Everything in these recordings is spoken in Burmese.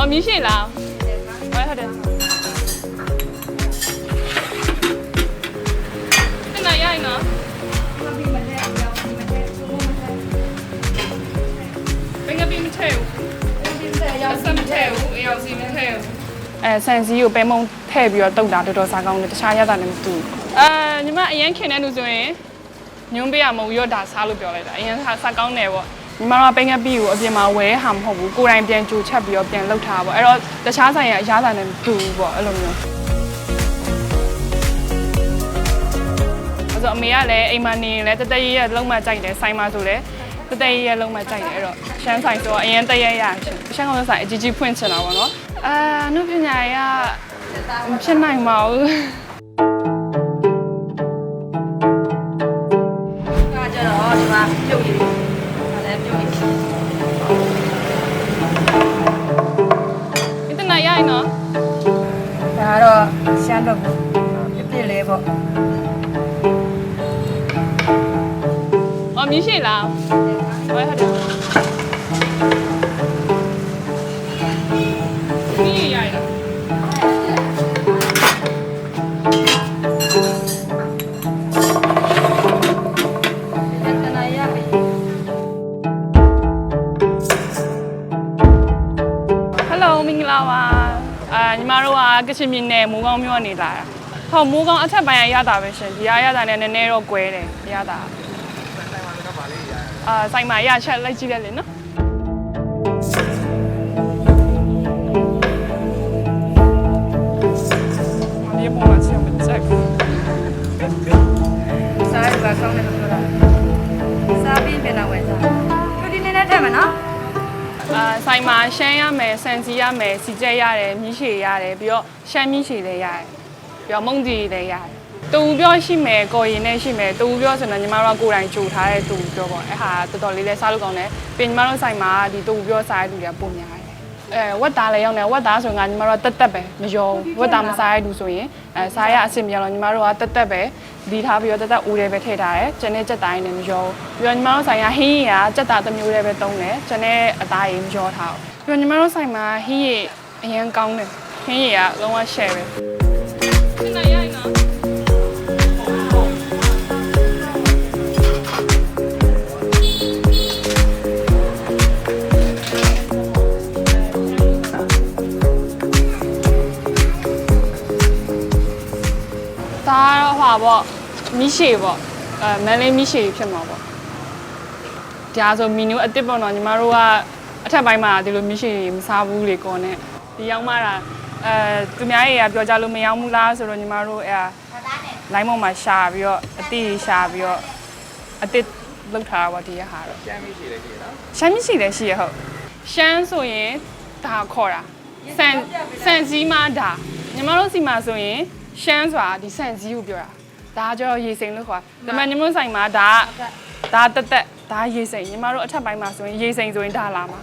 အော်မြရှိလားဟုတ်ဟုတ်တယ်တင်လာရိုက်နော်ဘယ်ကပြီးမထဲဘူးအစမထဲဘူးအရောက်စီမထဲဘူးအဲဆန်စီကိုပဲမုံထည့်ပြီးတော့တုတ်တာတော်တော်စားကောင်းတယ်တခြားရတာလည်းမတူဘူးအာညီမအရင်ခင်တဲ့လူဆိုရင်ညွန်းပေးရမဟုတ်ရော့တာစားလို့ပြောလိုက်တာအရင်စားစားကောင်းတယ်ပေါ့ ညီမတို့ကပဲငက်ပြီးကိုအပြင်မှာဝဲဟာမဟုတ်ဘူးကိုယ်တိုင်ပြန်ကြိုချက်ပြီးတော့ပြန်လှုပ်ထားပါပေါ့အဲ့တော့တခြားဆိုင်ရအရားသာနဲ့မတူဘူးပေါ့အဲ့လိုမျိုးအဲ့တော့အမေကလည်းအိမ်မှာနေရင်လည်းတတရရလုံးမကြိုက်တယ်ဆိုင်မှာဆိုလည်းတတရရလုံးမကြိုက်တယ်အဲ့တော့ရှမ်းဆိုင်ဆိုတော့အရင်တရရရရှင်ရှမ်းကောင်ဆိုင်အကြီးကြီးဖွင့်ချင်တာပေါ့နော်အာနုပညာရမဖြစ်နိုင်ပါဘူး တော့ရှမ်းတော့ပြစ်ပြစ်လေးပေါ့အော်မြရှိလားဟုတ်ဟုတ်တယ် င်းမြို့ကနေလာတာဟုတ်မိုးကောင်းအထက်ပိုင်းရရတာပဲရှင်ဒီရရတာနဲ့နည်းနည်းတော့꿰တယ်ရတာအာဆိုင်မှာရချက်လိုက်ကြည့်လိုက်လေနော်ဒီပုံမှန်ချက်မချက်စားရပါကောင်းတယ်လို့ပြောတာစားပြီးပြန်တော့ဝယ်စားပြုတ်ဒီနေနဲ့ထည့်မယ်နော် အာဆိုင်မှာရှမ်းရမယ်ဆန်စီရမယ်စီကျက်ရတယ်မြီးရှည်ရတယ်ပြီးတော့ရှမ်းမြီးရှည်လည်းရတယ်ပြီးတော့မုံဒီလည်းရတယ်တူပြောရှိမယ်ကော်ရင်နဲ့ရှိမယ်တူပြောဆိုတော့ညီမတို့ကကိုယ်တိုင်ကြိုထားတဲ့တူပြောပေါ့အဲ့ဟာတော်တော်လေးလဲစားလို့ကောင်းတယ်ပြီးညီမတို့ဆိုင်မှာဒီတူပြောစားတဲ့လူတွေကပုံများတယ် အဲဝက်သားလည်းရောက်နေဝက်သားဆိုရင်ကညီမတို့ကတက်တက်ပဲမယုံဝက်သားမစားရဘူးဆိုရင်အဲစားရအဆင်ပြေတော့ညီမတို့ကတက်တက်ပဲဒီထားပြီးတော့တက်တက်ဦးတယ်ပဲထည့်ထားတယ်ကျန်တဲ့ချက်တိုင်းလည်းမယုံပြီးတော့ညီမတို့ဆိုင်ကဟင်းရည်ကချက်သားတစ်မျိုးတည်းပဲသုံးတယ်ကျန်တဲ့အသားရည်မရောထားဘူးပြီးတော့ညီမတို့ဆိုင်မှာဟင်းရည်အရင်ကောင်းတယ်ဟင်းရည်ကလုံးဝ share ပဲ ဟွာပေါ့မိရှည်ပေါ့အဲမန်လေးမိရှည်ဖြစ်မှာပေါ့ဒါဆိုမီနူအစ်စ်ပေါ့နော်ညီမတို့ကအထက်ပိုင်းမှာဒီလိုမိရှည်မစားဘူးလေကောနဲ့ဒီရောက်မှတာအဲသူများတွေကပြောကြလို့မရောက်ဘူးလားဆိုတော့ညီမတို့အဲလိုင်းမောင်မှာရှာပြီးတော့အတိရှာပြီးတော့အစ်စ်လောက်ထားတာပေါ့ဒီရဟာတော့ရှမ်းမိရှည်လည်းရှိရနော်ရှမ်းမိရှည်လည်းရှိရဟုတ်ရှမ်းဆိုရင်ဒါခေါ်တာဆန်ဆန်စည်းမဒါညီမတို့စီမှာဆိုရင်ရှမ်းဆိုတာဒီဆန်စည်းကိုပြောတာ ဒါကကျတော့ရေစိမ်လို့ခေါ်တာဒါပေမဲ့ညီမတို့ဆိုင်မှာဒါကဒါတက်တက်ဒါရေစိမ်ညီမတို့အထက်ပိုင်းမှာဆိုရင်ရေစိမ်ဆိုရင်ဒါလာမှာ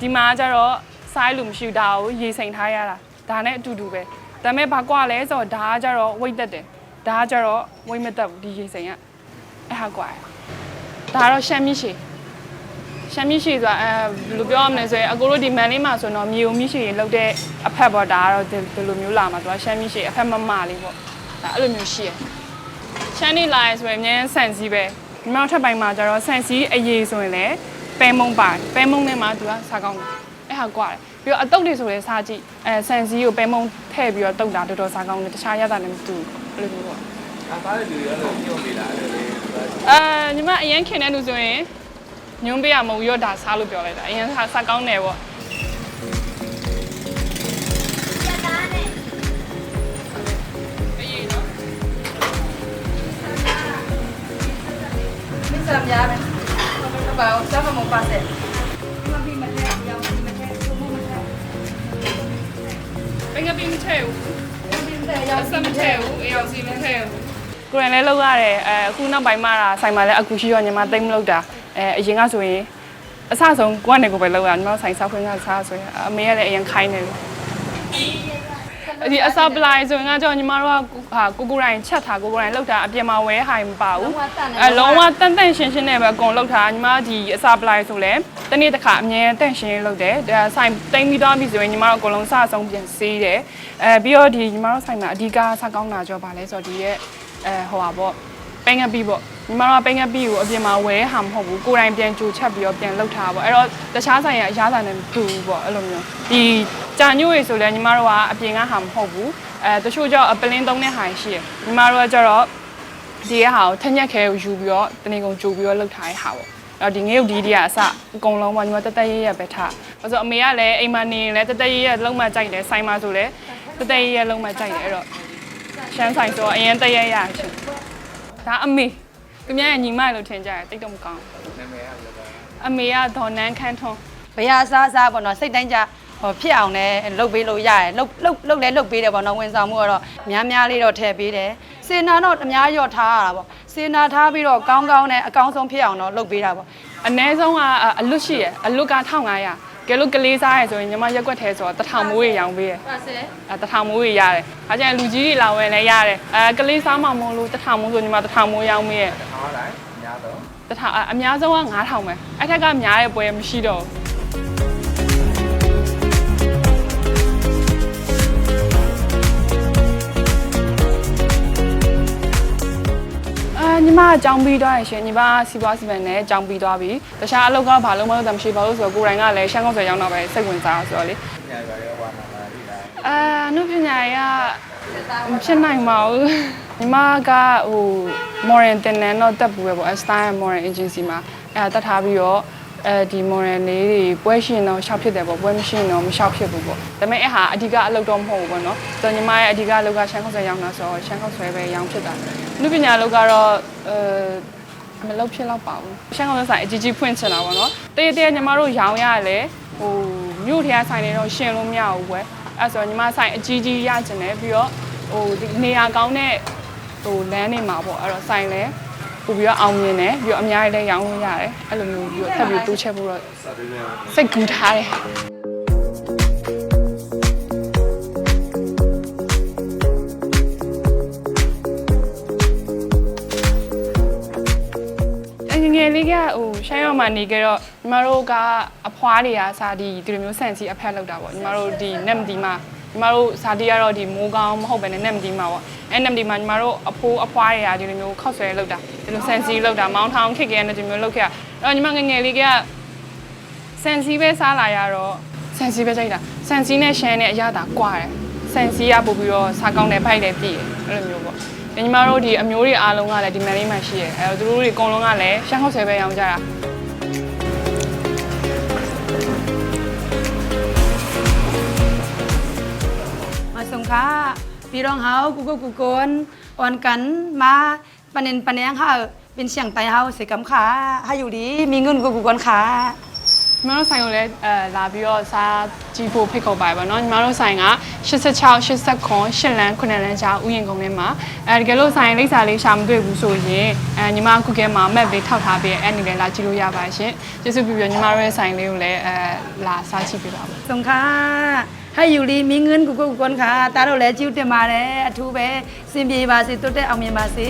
ဒီမှာကျတော့စားလို့မရှိဘူးဒါကိုရေစိမ်ထားရတာဒါနဲ့အတူတူပဲဒါပေမဲ့ဘာကွာလဲဆိုတော့ဒါကကျတော့ဝိတ်တက်တယ်ဒါကကျတော့ဝိတ်မတက်ဘူးဒီရေစိမ်ကအဲ့ဟာကွာဒါကတော့ရှမ်းမြရှည်ရှမ်းမြရှည်ဆိုတာအဲဘယ်လိုပြောရမလဲဆိုရင်အကိုတို့ဒီမန်လေးမှာဆိုတော့မြေုံမြရှည်လောက်တဲ့အဖက်ပေါ့ဒါကတော့ဒီဒီလိုမျိုးလာမှာသူကရှမ်းမြရှည်အဖက်မမလေးပေါ့ ဒါအဲ့လိုမျိုးရှိရယ်ရှမ်းနေလာရယ်ဆိုရင်အများဆန်စည်းပဲဒီမှာထပ်ပိုင်းမှာကျတော့ဆန်စည်းအရေးဆိုရင်လည်းပဲမုံပါတယ်ပဲမုံနဲ့မှသူကစားကောင်းတယ်အဲ့ဟာကွာတယ်ပြီးတော့အတုပ်တွေဆိုရင်စားကြည့်အဲဆန်စည်းကိုပဲမုံထည့်ပြီးတော့တုပ်တာတော်တော်စားကောင်းတယ်တခြားရတာလည်းမတူဘူးအဲ့လိုမျိုးပေါ့အသားတဲ့လူတွေကတော့ညှို့နေလာတယ်လေအာညီမအရင်ခင်တဲ့လူဆိုရင်ညွန်းပေးရမဟုတ်ရော့ဒါစားလို့ပြောလိုက်တာအရင်စားစားကောင်းတယ်ပေါ့ မစ္စတာများပဲဟုတ်ပါဘူးစားမမပါစေမပြီးမထဲရောင်းမထဲဘုံမထဲဘယ်ကပြီးမထဲဘူးပြီးမထဲရောအင်းစမထဲဘူးအရောက်စီမထဲဘူးကိုရန်လည်းလောက်ရတယ်အဲအခုနောက်ပိုင်းမှာတာဆိုင်မှာလည်းအခုရှိရောညီမသိမ့်မလောက်တာအဲအရင်ကဆိုရင်အဆဆုံးကိုကနေကိုပဲလောက်ရညီမဆိုင်ဆောက်ခွင့်ကစားဆိုရင်အမေကလည်းအရင်ခိုင်းတယ်လို့ ဒီအစာပလိုင်ဆိုရင်ကကြောင့်ညီမတို့ကဟာကိုကိုရိုင်းချက်ထားကိုကိုရိုင်းလောက်တာအပြင်မှာဝဲဟိုင်မပါဘူးအဲလုံးဝတန့်တန့်ရှင်းရှင်းနဲ့ပဲအကုန်လောက်ထားညီမဒီအစာပလိုင်ဆိုလဲတနေ့တစ်ခါအမြဲတန့်ရှင်းလောက်တယ်ဒါဆိုင်တိမ့်ပြီးတော့ပြီဆိုရင်ညီမတို့အကုန်လုံးစဆုံးပြန်စေးတယ်အဲပြီးတော့ဒီညီမတို့ဆိုင်မှာအဓိကစကောင်းတာကြောပါလဲဆိုတော့ဒီရဲ့အဲဟိုပါပေါ့ ပန်းငပီးပေါ့ညီမတို့ကပန်းငပီးကိုအပြင်မှာဝဲဟာမဟုတ်ဘူးကိုယ်တိုင်ပြန်ကြိုချက်ပြီးတော့ပြန်လောက်ထားပေါ့အဲ့တော့တခြားဆိုင်ရအရားသာနဲ့မတူဘူးပေါ့အဲ့လိုမျိုးဒီကြာညို့ရေဆိုလဲညီမတို့ကအပြင်ကဟာမဟုတ်ဘူးအဲတချို့ကျတော့အပလင်းသုံးတဲ့ဟာရှိရယ်ညီမတို့ကကျတော့ဒီရဲ့ဟာကိုထက်ညက်ခဲကိုယူပြီးတော့တနေကုန်ကြိုပြီးတော့လောက်ထားတဲ့ဟာပေါ့အဲ့တော့ဒီငရုတ်ဒီဒီကအစအကုန်လုံးပေါ့ညီမတက်တက်ရဲရဲပဲထားဘာလို့ဆိုအမေကလည်းအိမ်မှာနေရင်လည်းတက်တက်ရဲရဲလုံးမကြိုက်တယ်ဆိုင်မှာဆိုလည်းတက်တက်ရဲရဲလုံးမကြိုက်တယ်အဲ့တော့ရှမ်းဆိုင်ဆိုတော့အရင်တက်ရဲရရှင် ဒါအမေသူများရဲ့ညီမလို့ထင်ကြတယ်တိတ်တော့မကောင်းဘူးနာမည်ကဘယ်လိုလဲအမေကဒေါ်နန်းခန်းထွန်းဘယ်ဟာစားစားပေါ့နော်စိတ်တိုင်းကြဟောဖြစ်အောင်လည်းလုပ်ပေးလို့ရတယ်လုပ်လုပ်လုပ်လဲလုပ်ပေးတယ်ပေါ့နော်ဝန်ဆောင်မှုကတော့များများလေးတော့ထည့်ပေးတယ်စေနာတော့အများရော့ထားရတာပေါ့စေနာထားပြီးတော့ကောင်းကောင်းနဲ့အကောင်းဆုံးဖြစ်အောင်တော့လုပ်ပေးတာပေါ့အနည်းဆုံးကအလွတ်ရှိရယ်အလွတ်က1500 ကဲလို့ကလေးစားရယ်ဆိုရင်ညီမရက်ွက်ထဲဆိုတော့တထောင်မိုးရရောင်းပေးရယ်ပါစေအဲတထောင်မိုးရရတယ်အားကျရင်လူကြီးတွေလာဝယ်လည်းရတယ်အဲကလေးစားမှမဟုတ်လို့တထောင်မိုးဆိုညီမတထောင်မိုးရောင်းပေးရယ်ဟောလိုက်ညာတော့တထောင်အအများဆုံးက9000ပဲအဲ့ထက်ကများတဲ့ပွဲမရှိတော့ဘူး ညီမအကြောင်းပြီးသွားရရှင်ညီမစီပွားစီမံနဲ့အကြောင်းပြီးသွားပြီတခြားအလုပ်ကဘာလို့မလုပ်တာမရှိပါဘူးဆိုတော့ကိုယ်တိုင်ကလည်းရှမ်းကောက်ဆွဲရောက်တော့ပဲစိတ်ဝင်စားအောင်ဆိုတော့လေညာရွာရောဟောနာမှာဒီလားအာနုပညာရေးကမဖြစ်နိုင်ပါဘူးညီမကဟို modern တင်နန်းတော့တက်ပူပဲပေါ့ style modern agency မှာအဲတက်ထားပြီးတော့အဲဒီ modern လေးတွေပွဲရှင်တော့ရှောက်ဖြစ်တယ်ပေါ့ပွဲမရှိရင်တော့မရှောက်ဖြစ်ဘူးပေါ့ဒါပေမဲ့အဲ့ဟာအဓိကအလုပ်တော့မဟုတ်ဘူးပေါ့နော်ဆိုတော့ညီမရဲ့အဓိကအလုပ်ကရှမ်းခောက်ဆွဲရောင်းတာဆိုတော့ရှမ်းခောက်ဆွဲပဲရောင်းဖြစ်တာ နုပညာအလုပ်ကတော့အဲမလုပ်ဖြစ်တော့ပါဘူးရှမ်းကောင်းဆိုင်အကြီးကြီးဖွင့်ချင်တာပေါ့နော်တရေတရေညီမတို့ရောင်းရလဲဟိုမြို့ထဲဆိုင်နေတော့ရှင်လို့မရဘူးကွယ်အဲ့ဆိုတော့ညီမဆိုင်အကြီးကြီးရချင်တယ်ပြီးတော့ဟိုဒီနေရာကောင်းတဲ့ဟိုလမ်းနေမှာပေါ့အဲ့တော့ဆိုင်လဲပို့ပြီးတော့အောင်မြင်တယ်ပြီးတော့အများကြီးလည်းရောင်းလို့ရတယ်အဲ့လိုမျိုးပြီးတော့ထပ်ပြီးတိုးချက်ဖို့တော့စိတ်ကူးထားတယ် ယ်ငယ်လေးကဟိုရှိုင်းရောမှာနေကြတော့ညီမတို့ကအဖွားတွေကစာဒီဒီလိုမျိုးဆန်စီအဖက်လောက်တာပေါ့ညီမတို့ဒီနက်မဒီမှာညီမတို့စာတီကတော့ဒီမိုးကောင်းမဟုတ်ပဲနဲ့နက်မဒီမှာပေါ့အဲနက်မဒီမှာညီမတို့အဖိုးအဖွားတွေကဒီလိုမျိုးခောက်ဆွဲလောက်တာဒီလိုဆန်စီလောက်တာမောင်းထောင်ခစ်ကြတဲ့ဒီမျိုးလောက်ခဲ့အဲ့တော့ညီမငယ်ငယ်လေးကဆန်စီပဲစားလာရတော့ဆန်စီပဲကြိုက်တာဆန်စီနဲ့ရှမ်းနဲ့အရသာကွာတယ်ဆန်စီကပို့ပြီးတော့စားကောင်းတယ်ဖိုက်တယ်ပြည့်တယ်အဲ့လိုမျိုးပေါ့ ညီမတို့ဒီအမျိုးတွေအားလုံးကလည်းဒီမန်လေးမှာရှိရဲအဲတော့သူတို့တွေအကုန်လုံးကလည်းရှမ်းခောက်ဆွဲပဲရောင်းကြတာ มาส่งค่ะพี่รองเฮากูกูกูโกนอ่อนกันมาปะเนนปะแนงค่ะเป็นเสียงไตเฮาเสกำขาให้อยู่ดีมีเงินกูกูกวนขา ညီ မတို့ဆိုင်ကိုလည်းအဲလာပြီးတော့စားကြည့်ဖို့ဖိတ်ခေါ်ပါတယ်ဗောနော်ညီမတို့ဆိုင်က86 89 8လမ်း9လမ်းကြားဥယျာဉ်ကုန်းထဲမှာအဲတကယ်လို့ဆိုင်လိပ်စာလေးရှာမတွေ့ဘူးဆိုရင်အဲညီမ Google မှာ map လေးထောက်ထားပြီးအဲအနေနဲ့လာကြည့်လို့ရပါရှင်ကျေးဇူးပြုပြီးညီမတို့ရဲ့ဆိုင်လေးကိုလည်းအဲလာစားကြည့်ပေးပါဦးဆုံးခါဟဲ့ယူလီမင်းငင်းကုကုကွန်ခါတားတော့လဲကြည့်တင်ပါတယ်အထူးပဲစင်ပြေပါစေတွတ်တဲ့အောင်မြင်ပါစေ